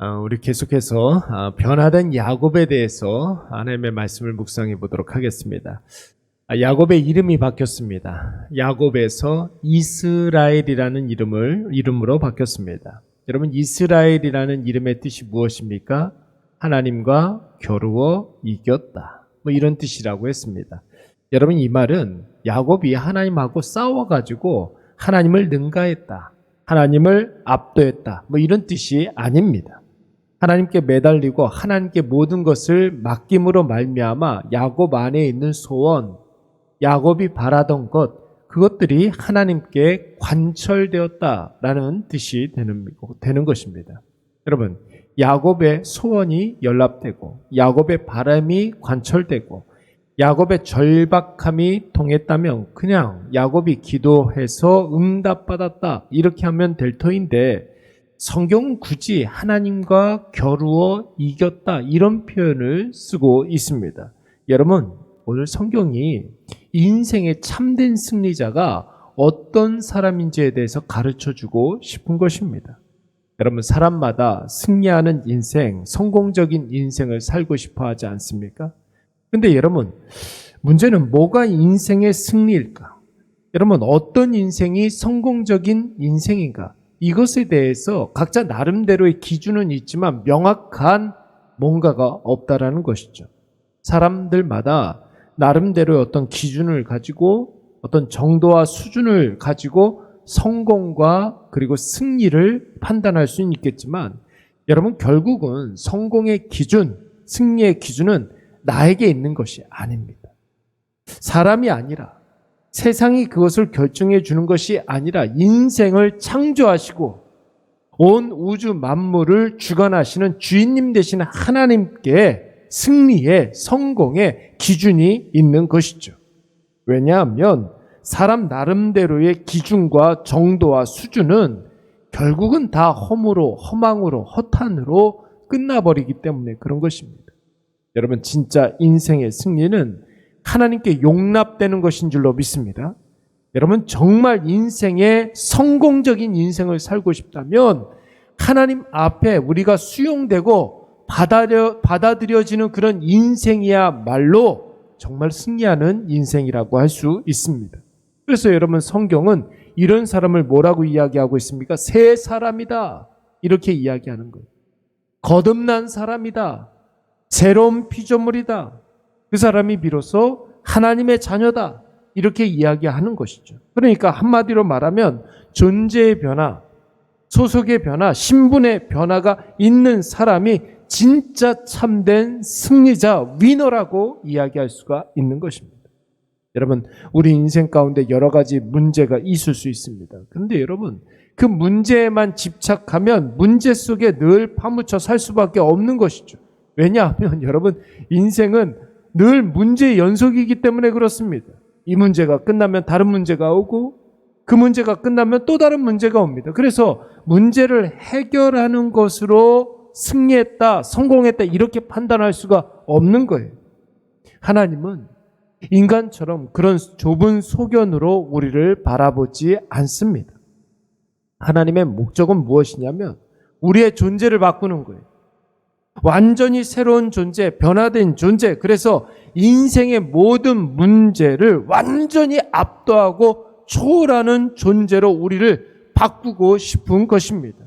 어, 우리 계속해서 아, 변화된 야곱에 대해서 하나님의 말씀을 묵상해 보도록 하겠습니다. 아, 야곱의 이름이 바뀌었습니다. 야곱에서 이스라엘이라는 이름을 이름으로 바뀌었습니다. 여러분 이스라엘이라는 이름의 뜻이 무엇입니까? 하나님과 겨루어 이겼다. 뭐 이런 뜻이라고 했습니다. 여러분 이 말은 야곱이 하나님하고 싸워 가지고 하나님을 능가했다. 하나님을 압도했다. 뭐 이런 뜻이 아닙니다. 하나님께 매달리고 하나님께 모든 것을 맡김으로 말미암아 야곱 안에 있는 소원, 야곱이 바라던 것, 그것들이 하나님께 관철되었다라는 뜻이 되는, 되는 것입니다. 여러분, 야곱의 소원이 연락되고, 야곱의 바람이 관철되고, 야곱의 절박함이 통했다면 그냥 야곱이 기도해서 응답받았다 이렇게 하면 될 터인데 성경은 굳이 하나님과 겨루어 이겼다 이런 표현을 쓰고 있습니다. 여러분 오늘 성경이 인생의 참된 승리자가 어떤 사람인지에 대해서 가르쳐 주고 싶은 것입니다. 여러분 사람마다 승리하는 인생, 성공적인 인생을 살고 싶어 하지 않습니까? 근데 여러분, 문제는 뭐가 인생의 승리일까? 여러분, 어떤 인생이 성공적인 인생인가? 이것에 대해서 각자 나름대로의 기준은 있지만 명확한 뭔가가 없다라는 것이죠. 사람들마다 나름대로의 어떤 기준을 가지고 어떤 정도와 수준을 가지고 성공과 그리고 승리를 판단할 수는 있겠지만 여러분 결국은 성공의 기준, 승리의 기준은 나에게 있는 것이 아닙니다. 사람이 아니라 세상이 그것을 결정해 주는 것이 아니라 인생을 창조하시고 온 우주 만물을 주관하시는 주인님 되시는 하나님께 승리의 성공의 기준이 있는 것이죠. 왜냐하면 사람 나름대로의 기준과 정도와 수준은 결국은 다 험으로, 허망으로, 허탄으로 끝나버리기 때문에 그런 것입니다. 여러분 진짜 인생의 승리는 하나님께 용납되는 것인 줄로 믿습니다. 여러분 정말 인생의 성공적인 인생을 살고 싶다면 하나님 앞에 우리가 수용되고 받아들여, 받아들여지는 그런 인생이야말로 정말 승리하는 인생이라고 할 수 있습니다. 그래서 여러분 성경은 이런 사람을 뭐라고 이야기하고 있습니까? 새 사람이다. 이렇게 이야기하는 거예요. 거듭난 사람이다. 새로운 피조물이다. 그 사람이 비로소 하나님의 자녀다. 이렇게 이야기하는 것이죠. 그러니까 한마디로 말하면 존재의 변화, 소속의 변화, 신분의 변화가 있는 사람이 진짜 참된 승리자, 위너라고 이야기할 수가 있는 것입니다. 여러분, 우리 인생 가운데 여러 가지 문제가 있을 수 있습니다. 그런데 여러분, 그 문제에만 집착하면 문제 속에 늘 파묻혀 살 수밖에 없는 것이죠. 왜냐하면 여러분 인생은 늘 문제의 연속이기 때문에 그렇습니다. 이 문제가 끝나면 다른 문제가 오고 그 문제가 끝나면 또 다른 문제가 옵니다. 그래서 문제를 해결하는 것으로 승리했다, 성공했다 이렇게 판단할 수가 없는 거예요. 하나님은 인간처럼 그런 좁은 소견으로 우리를 바라보지 않습니다. 하나님의 목적은 무엇이냐면 우리의 존재를 바꾸는 거예요. 완전히 새로운 존재, 변화된 존재. 그래서 인생의 모든 문제를 완전히 압도하고 초월하는 존재로 우리를 바꾸고 싶은 것입니다.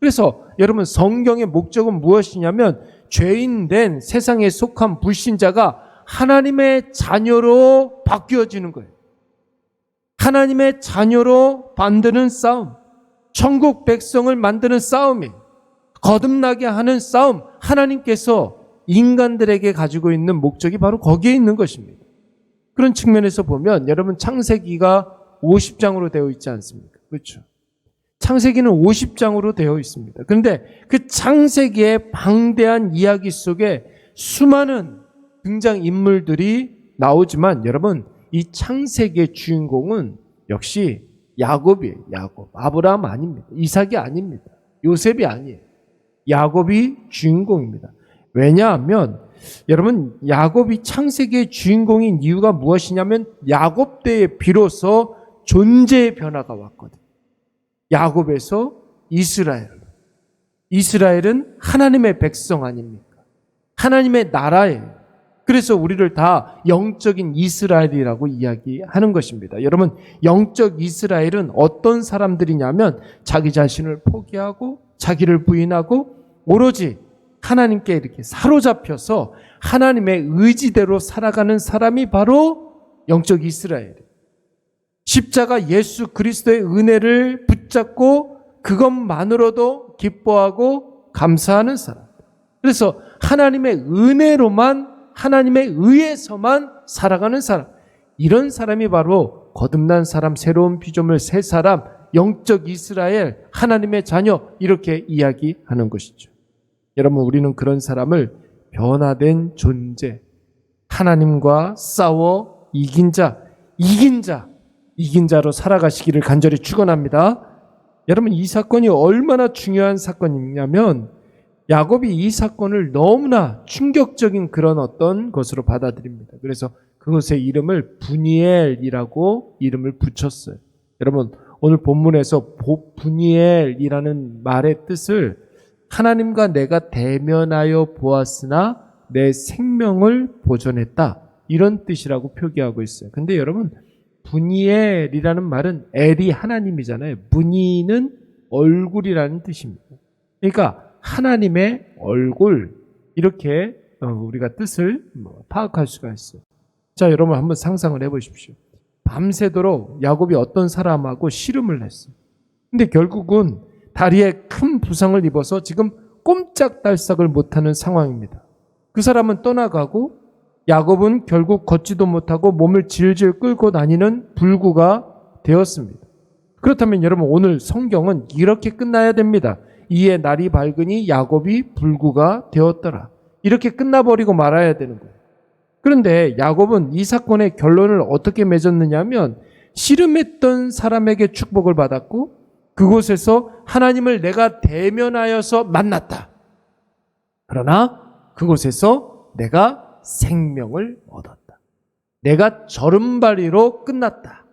그래서 여러분 성경의 목적은 무엇이냐면 죄인 된 세상에 속한 불신자가 하나님의 자녀로 바뀌어지는 거예요. 하나님의 자녀로 만드는 싸움. 천국 백성을 만드는 싸움이 거듭나게 하는 싸움. 하나님께서 인간들에게 가지고 있는 목적이 바로 거기에 있는 것입니다. 그런 측면에서 보면 여러분 창세기가 50장으로 되어 있지 않습니까? 그렇죠. 창세기는 50장으로 되어 있습니다. 그런데 그 창세기의 방대한 이야기 속에 수많은 등장 인물들이 나오지만 여러분 이 창세기의 주인공은 역시 야곱이에요. 야곱. 아브라함 아닙니다. 이삭이 아닙니다. 요셉이 아니에요. 야곱이 주인공입니다. 왜냐하면 여러분 야곱이 창세기의 주인공인 이유가 무엇이냐면 야곱 때에 비로소 존재의 변화가 왔거든. 야곱에서 이스라엘. 이스라엘은 하나님의 백성 아닙니까? 하나님의 나라예요. 그래서 우리를 다 영적인 이스라엘이라고 이야기하는 것입니다. 여러분, 영적 이스라엘은 어떤 사람들이냐면 자기 자신을 포기하고 자기를 부인하고 오로지 하나님께 이렇게 사로잡혀서 하나님의 의지대로 살아가는 사람이 바로 영적 이스라엘이에요. 십자가 예수 그리스도의 은혜를 붙잡고 그것만으로도 기뻐하고 감사하는 사람. 그래서 하나님의 은혜로만 하나님의 의에서만 살아가는 사람. 이런 사람이 바로 거듭난 사람, 새로운 피조물, 새 사람, 영적 이스라엘, 하나님의 자녀 이렇게 이야기하는 것이죠. 여러분 우리는 그런 사람을 변화된 존재, 하나님과 싸워 이긴 자, 이긴 자, 이긴 자로 살아가시기를 간절히 축원합니다. 여러분 이 사건이 얼마나 중요한 사건이냐면 야곱이 이 사건을 너무나 충격적인 그런 어떤 것으로 받아들입니다. 그래서 그것의 이름을 분이엘이라고 이름을 붙였어요. 여러분 오늘 본문에서 보- 분이엘이라는 말의 뜻을 하나님과 내가 대면하여 보았으나 내 생명을 보존했다. 이런 뜻이라고 표기하고 있어요. 근데 여러분 분이엘이라는 말은 엘이 하나님이잖아요. 분이는 얼굴이라는 뜻입니다. 그러니까 하나님의 얼굴 이렇게 어, 우리가 뜻을 뭐 파악할 수가 있어요. 자, 여러분 한번 상상을 해보십시오. 밤새도록 야곱이 어떤 사람하고 씨름을 했어요. 근데 결국은 다리에 큰 부상을 입어서 지금 꼼짝달싹을 못하는 상황입니다. 그 사람은 떠나가고 야곱은 결국 걷지도 못하고 몸을 질질 끌고 다니는 불구가 되었습니다. 그렇다면 여러분 오늘 성경은 이렇게 끝나야 됩니다. 이에 날이 밝으니 야곱이 불구가 되었더라. 이렇게 끝나버리고 말아야 되는 거예요. 그런데 야곱은 이 사건의 결론을 어떻게 맺었느냐면 씨름했던 사람에게 축복을 받았고 그곳에서 하나님을 내가 대면하여서 만났다. 그러나 그곳에서 내가 생명을 얻었다. 내가 절음발이로 끝났다.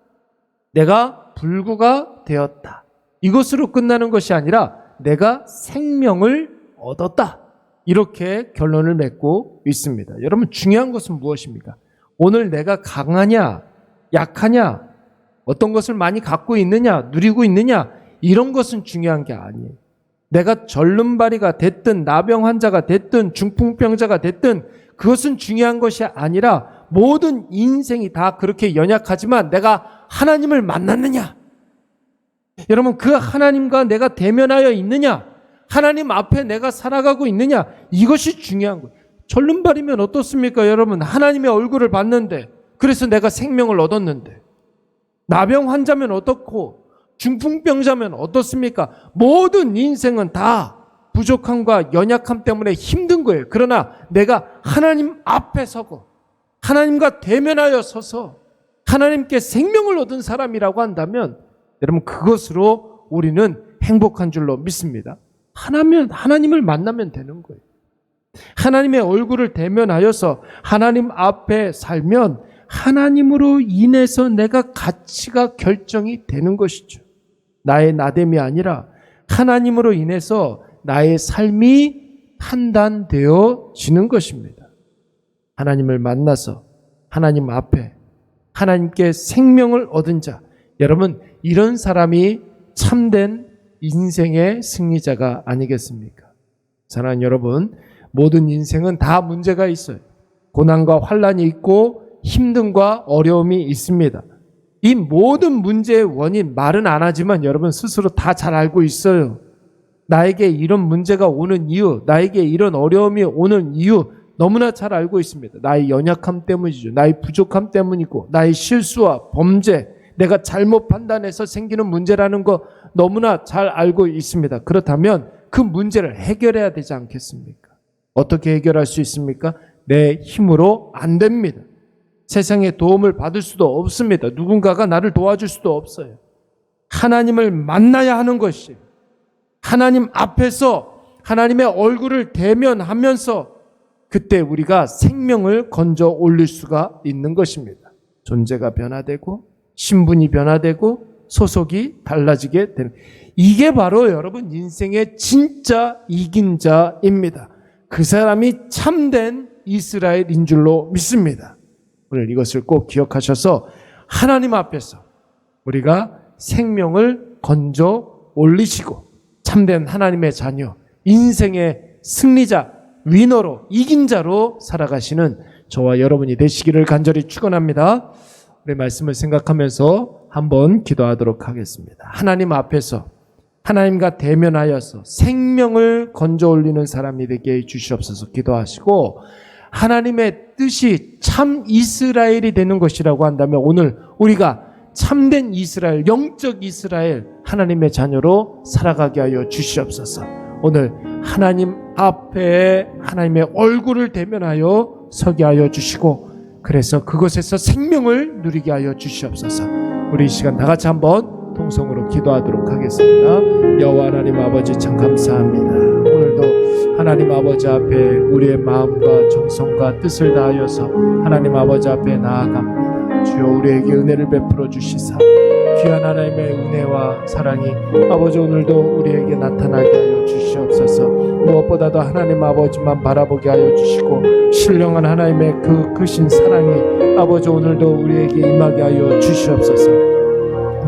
내가 불구가 되었다. 이것으로 끝나는 것이 아니라 내가 생명을 얻었다. 이렇게 결론을 맺고 있습니다. 여러분 중요한 것은 무엇입니까? 오늘 내가 강하냐, 약하냐, 어떤 것을 많이 갖고 있느냐, 누리고 있느냐, 이런 것은 중요한 게 아니에요. 내가 절름발이가 됐든 나병 환자가 됐든 중풍병자가 됐든 그것은 중요한 것이 아니라 모든 인생이 다 그렇게 연약하지만 내가 하나님을 만났느냐? 여러분 그 하나님과 내가 대면하여 있느냐? 하나님 앞에 내가 살아가고 있느냐? 이것이 중요한 거예요. 절름발이면 어떻습니까, 여러분? 하나님의 얼굴을 봤는데 그래서 내가 생명을 얻었는데 나병 환자면 어떻고 중풍병자면 어떻습니까? 모든 인생은 다 부족함과 연약함 때문에 힘든 거예요. 그러나 내가 하나님 앞에 서고 하나님과 대면하여 서서 하나님께 생명을 얻은 사람이라고 한다면 여러분 그것으로 우리는 행복한 줄로 믿습니다. 하나면 하나님을 만나면 되는 거예요. 하나님의 얼굴을 대면하여서 하나님 앞에 살면 하나님으로 인해서 내가 가치가 결정이 되는 것이죠. 나의 나됨이 아니라 하나님으로 인해서 나의 삶이 판단되어지는 것입니다. 하나님을 만나서 하나님 앞에 하나님께 생명을 얻은 자, 여러분 이런 사람이 참된 인생의 승리자가 아니겠습니까? 사랑하는 여러분, 모든 인생은 다 문제가 있어요. 고난과 환란이 있고 힘듦과 어려움이 있습니다. 이 모든 문제의 원인 말은 안 하지만 여러분 스스로 다 잘 알고 있어요. 나에게 이런 문제가 오는 이유, 나에게 이런 어려움이 오는 이유 너무나 잘 알고 있습니다. 나의 연약함 때문이죠. 나의 부족함 때문이고, 나의 실수와 범죄, 내가 잘못 판단해서 생기는 문제라는 거 너무나 잘 알고 있습니다. 그렇다면 그 문제를 해결해야 되지 않겠습니까? 어떻게 해결할 수 있습니까? 내 힘으로 안 됩니다. 세상의 도움을 받을 수도 없습니다. 누군가가 나를 도와줄 수도 없어요. 하나님을 만나야 하는 것이 하나님 앞에서 하나님의 얼굴을 대면하면서 그때 우리가 생명을 건져 올릴 수가 있는 것입니다. 존재가 변화되고 신분이 변화되고 소속이 달라지게 되는 이게 바로 여러분 인생의 진짜 이긴 자입니다. 그 사람이 참된 이스라엘인 줄로 믿습니다. 오늘 이것을 꼭 기억하셔서 하나님 앞에서 우리가 생명을 건져 올리시고 참된 하나님의 자녀, 인생의 승리자, 위너로 이긴 자로 살아가시는 저와 여러분이 되시기를 간절히 축원합니다. 우리 말씀을 생각하면서 한번 기도하도록 하겠습니다. 하나님 앞에서 하나님과 대면하여서 생명을 건져 올리는 사람이 되게 해 주시옵소서 기도하시고 하나님의 뜻이 참 이스라엘이 되는 것이라고 한다면 오늘 우리가 참된 이스라엘, 영적 이스라엘, 하나님의 자녀로 살아가게 하여 주시옵소서. 오늘 하나님 앞에 하나님의 얼굴을 대면하여 서게 하여 주시고 그래서 그곳에서 생명을 누리게 하여 주시옵소서. 우리 이 시간 다 같이 한번 통성으로 기도하도록 하겠습니다. 여호와 하나님 아버지 참 감사합니다. 하나님 아버지 앞에 우리의 마음과 정성과 뜻을 다하여서 하나님 아버지 앞에 나아갑니다. 주여 우리에게 은혜를 베풀어 주시사 귀한 하나님의 은혜와 사랑이 아버지 오늘도 우리에게 나타나게 하여 주시옵소서 무엇보다도 하나님 아버지만 바라보게 하여 주시고 신령한 하나님의 그 크신 사랑이 아버지 오늘도 우리에게 임하게 하여 주시옵소서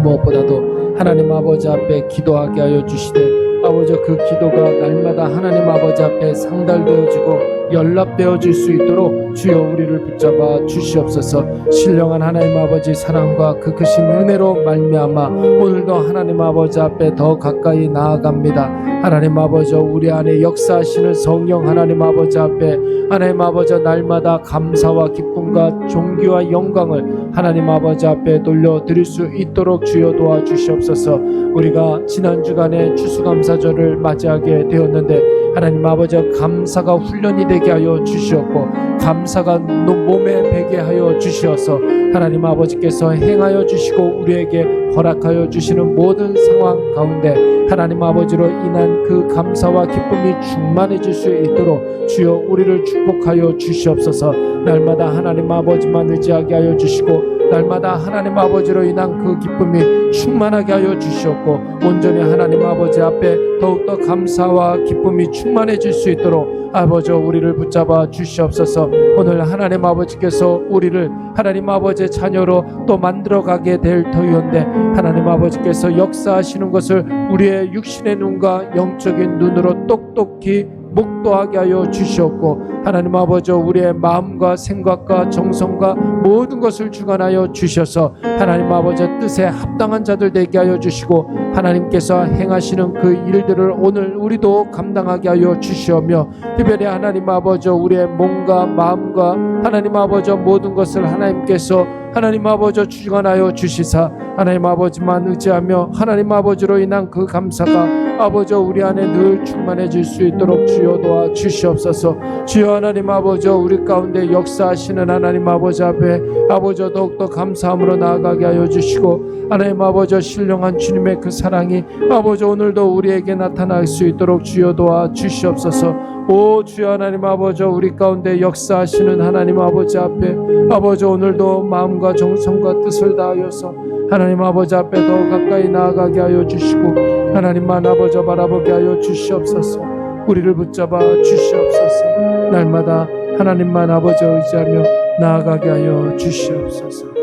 무엇보다도 하나님 아버지 앞에 기도하게 하여 주시되 아버지 그 기도가 날마다 하나님 아버지 앞에 상달되어지고 연락되어 질 수 있도록 주여 우리를 붙잡아 주시옵소서. 신령한 하나님 아버지 사랑과 그 크신 은혜로 말미암아 오늘도 하나님 아버지 앞에 더 가까이 나아갑니다. 하나님 아버지 우리 안에 역사하시는 성령 하나님 아버지 앞에 하나님 아버지 날마다 감사와 기쁨과 존귀와 영광을 하나님 아버지 앞에 돌려드릴 수 있도록 주여 도와주시옵소서. 우리가 지난 주간에 추수감사절을 맞이하게 되었는데 하나님 아버지 감사가 훈련이 되게 하여 주시었고 감사가 노- 몸에 배게 하여 주시어서 하나님 아버지께서 행하여 주시고 우리에게 허락하여 주시는 모든 상황 가운데 하나님 아버지로 인한 그 감사와 기쁨이 충만해질 수 있도록 주여 우리를 축복하여 주시옵소서. 날마다 하나님 아버지만 의지하게 하여 주시고 날마다 하나님 아버지로 인한 그 기쁨이 충만하게 하여 주시옵고 온전히 하나님 아버지 앞에 더욱더 감사와 기쁨이 충만해질 수 있도록 아버지 우리를 붙잡아 주시옵소서. 오늘 하나님 아버지께서 우리를 하나님 아버지의 자녀로 또 만들어가게 될 터이온데 하나님 아버지께서 역사하시는 것을 우리의 육신의 눈과 영적인 눈으로 똑똑히 목도하게 하여 주시옵고 하나님 아버지 우리의 마음과 생각과 정성과 모든 것을 주관하여 주셔서 하나님 아버지 뜻에 합당한 자들 되게 하여 주시고 하나님께서 행하시는 그 일들을 오늘 우리도 감당하게 하여 주시오며 특별히 하나님 아버지 우리의 몸과 마음과 하나님 아버지 모든 것을 하나님께서 하나님 아버지 주관하여 주시사 하나님 아버지만 의지하며 하나님 아버지로 인한 그 감사가 아버지 우리 안에 늘 충만해질 수 있도록 주여 도와 주시옵소서. 주여 하나님 아버지 우리 가운데 역사하시는 하나님 아버지 앞에 아버지 더욱더 감사함으로 나아가게 하여 주시고 하나님 아버지 신령한 주님의 그 사랑이 아버지 오늘도 우리에게 나타날 수 있도록 주여 도와 주시옵소서. 오 주여 하나님 아버지 우리 가운데 역사하시는 하나님 아버지 앞에 아버지 오늘도 마음과 정성과 뜻을 다하여서 하나님 아버지 앞에 더 가까이 나아가게 하여 주시고 하나님만 아버지 바라보게 하여 주시옵소서. 우리를 붙잡아 주시옵소서. 날마다 하나님만 아버지 의지하며 나아가게 하여 주시옵소서